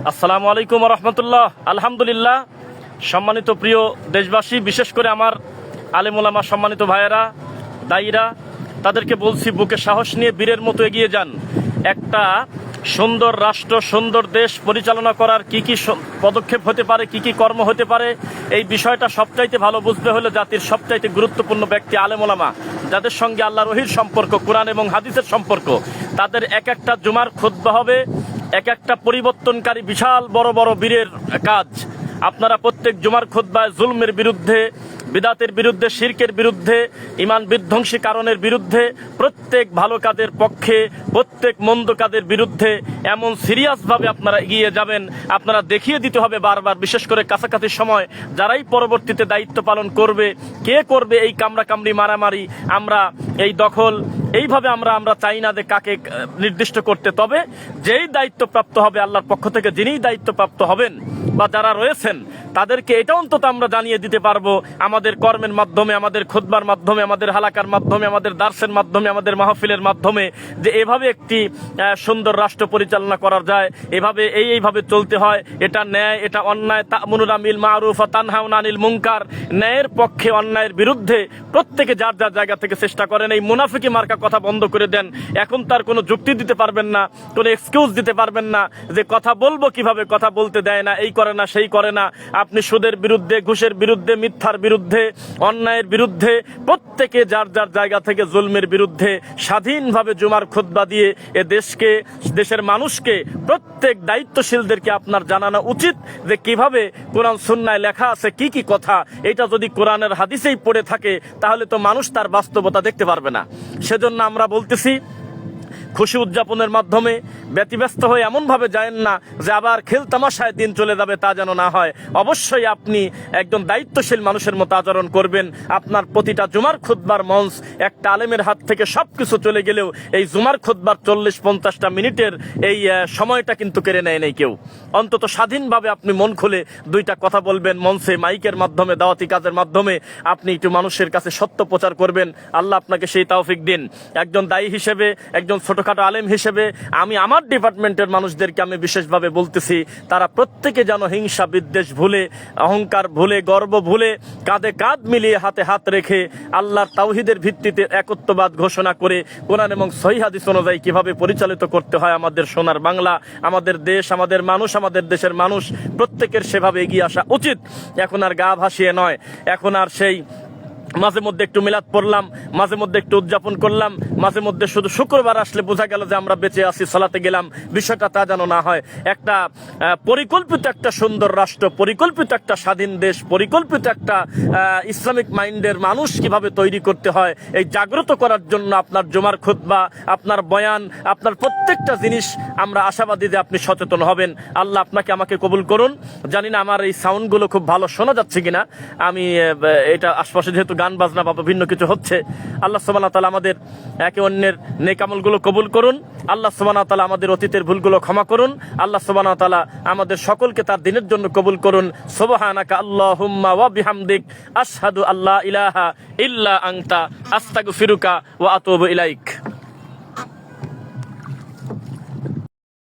আসসালামু আলাইকুম রহমতুল্লাহ। আলহামদুলিল্লাহ। সম্মানিত প্রিয় দেশবাসী, বিশেষ করে আমার আলেমুলামা সম্মানিত ভাইয়েরা, দায়ীরা, তাদেরকে বলছি, বুকে সাহস নিয়ে বীরের মতো এগিয়ে যান। একটা সুন্দর রাষ্ট্র, সুন্দর দেশ পরিচালনা করার কি কি পদক্ষেপ হতে পারে, কি কি কর্ম হতে পারে, এই বিষয়টা সবচাইতে ভালো বুঝতে হলে জাতির সবচাইতে গুরুত্বপূর্ণ ব্যক্তি আলেমোলামা যাদের সঙ্গে আল্লাহ রহির সম্পর্ক, কোরআন এবং হাদিসের সম্পর্ক, তাদের এক একটা জুমার খুদ্া হবে। এক একটা পরিবর্তনকারী বিশাল বড় বড় বীরের কাজ। আপনারা প্রত্যেক জুমার খোদ্ায় জুলমের বিরুদ্ধে বিদাতের বিরুদ্ধে, শিরকের বিরুদ্ধে, ইমান বিধ্বংসী কারণের বিরুদ্ধে, প্রত্যেক ভালো কাজের পক্ষে, প্রত্যেক মন্দ কাজের বিরুদ্ধে এমন সিরিয়াসভাবে আপনারা এগিয়ে যাবেন, আপনারা দেখিয়ে দিতে হবে বারবার, বিশেষ করে কাছাকাছি সময়, যারাই পরবর্তীতে দায়িত্ব পালন করবে, কে করবে এই কামড়া কামড়ি মারামারি, আমরা এই দখল, এইভাবে আমরা আমরা চাই না যে কাকে নির্দিষ্ট করতে। তবে যেই দায়িত্বপ্রাপ্ত হবে আল্লাহর পক্ষ থেকে, যিনিই দায়িত্বপ্রাপ্ত হবেন বা যারা রয়েছেন তাদেরকে এটা অন্তত আমরা জানিয়ে দিতে পারব, আমাদের কর্মের মাধ্যমে, আমাদের খুদবার মাধ্যমে, আমাদের হালাকার মাধ্যমে, আমাদের দার্সের মাধ্যমে, আমাদের মাহফিলের মাধ্যমে যে এভাবে একটি সুন্দর রাষ্ট্র পরিচালনা করা যায়, এভাবে, এই এইভাবে চলতে হয়, এটা ন্যায়, এটা অন্যায়, তামুনুল আমিল মারুফ তানহাউন আনিল মুনকার। ন্যায়ের পক্ষে অন্যায়ের বিরুদ্ধে প্রত্যেকে যার যার জায়গা থেকে চেষ্টা করেন, এই মুনাফিকি মার্কা কথা বন্ধ করে দেন। এখন তার কোনো যুক্তি দিতে পারবেন না, কোনো এক্সকিউজ দিতে পারবেন না যে কথা বলব কীভাবে, কথা বলতে দেয় না, এই করে না, সেই করে না। আপনি সুদের বিরুদ্ধে, ঘুষের বিরুদ্ধে, মিথ্যার বিরুদ্ধে, অন্যায়ের বিরুদ্ধে, প্রত্যেকে যার যার জায়গা থেকে জুলমের বিরুদ্ধে স্বাধীনভাবে জুমার খুদ্া দিয়ে এ দেশকে, দেশের মানুষকে, প্রত্যেক দায়িত্বশীলদেরকে আপনার জানানো উচিত যে কীভাবে কোরআন সুন্নায় লেখা আছে, কি কি কথা। এটা যদি কোরআনের হাদিসেই পড়ে থাকে, তাহলে তো মানুষ তার বাস্তবতা দেখতে পারবে না। সেজন্য আমরা বলতেছি খুশি উদযাপনের মাধ্যমে ব্যতিব্যস্ত হয়ে এমনভাবে যায়েন না যে আবার খেল তামাশায় দিন চলে যাবে তা যেন না হয়। অবশ্যই আপনি একজন দায়িত্বশীল মানুষের মতো আচরণ করবেন। আপনার প্রতিটা জুমার খুদ্বার মঞ্চ একটা আলেমের হাত থেকে সব কিছু চলে গেলেও এই জুমার খুদ্বার চল্লিশ পঞ্চাশটা মিনিটের এই সময়টা কিন্তু কেড়ে নেয় নেই কেউ। অন্তত স্বাধীনভাবে আপনি মন খুলে দুইটা কথা বলবেন মঞ্চে, মাইকের মাধ্যমে, দাওয়াতি কাজের মাধ্যমে। আপনি একটু মানুষের কাছে সত্য প্রচার করবেন। আল্লাহ আপনাকে সেই তাওফিক দিন। একজন দায়ী হিসেবে একজন ছোটখাটো আলেম হিসেবে আমি আমার ডিপার্টমেন্টের মানুষদেরকে আমি বিশেষভাবে বলতেছি, তারা প্রত্যেকে যেন হিংসা, বিদ্বেষ ভুলে, অহংকার ভুলে, গর্ব ভুলে, কাঁধে কাঁধ মিলিয়ে হাতে হাত রেখে আল্লাহর তাওহিদের ভিত্তিতে একত্ববাদ ঘোষণা করে কোরআন এবং সহিহাদিস অনুযায়ী কীভাবে পরিচালিত করতে হয় আমাদের সোনার বাংলা, আমাদের দেশ, আমাদের মানুষ, আমাদের দেশের মানুষ, প্রত্যেকের সেভাবে এগিয়ে আসা উচিত। এখন আর গা ভাসিয়ে নয়। এখন আর সেই মাঝে মধ্যে একটু মিলাদ পড়লাম, মাঝে মধ্যে একটু উদযাপন করলাম, মাঝে মধ্যে শুধু শুক্রবার আসলে বোঝা গেল যে আমরা বেঁচে আছি, সলাতে গেলাম। বিষয়টা তা যেন না হয়। একটা পরিকল্পিত একটা সুন্দর রাষ্ট্র, পরিকল্পিত একটা স্বাধীন দেশ, পরিকল্পিত একটা ইসলামিক মাইন্ডের মানুষ কীভাবে তৈরি করতে হয়, এই জাগ্রত করার জন্য আপনার জমার খুতবা, আপনার বয়ান, আপনার প্রত্যেকটা জিনিস আমরা আশাবাদী যে আপনি সচেতন হবেন। আল্লাহ আপনাকে আমাকে কবুল করুন। জানি না আমার এই সাউন্ডগুলো খুব ভালো শোনা যাচ্ছে কিনা। আমি এটা আশপাশে যেহেতু গান, বাজনা বা বিভিন্ন কিছু হচ্ছে, আল্লাহ সোমানা তালা আমাদের একে অন্যের নেকামলগুলো কবুল করুন, আল্লাহ সোমানা তালা আমাদের অতীতের ভুলগুলো ক্ষমা করুন, আল্লাহ সোমানা তালা আমাদের সকলকে তার দিনের জন্য কবুল করুন, সোবাহানাকা আল্লাহ হুম্মা ওয়া বিহামদিক, আশহাদু আল্লাহ ইলাহা ইল্লা আংতা আস্তাগফিরুকা ওয়া আতুবু ইলাইক।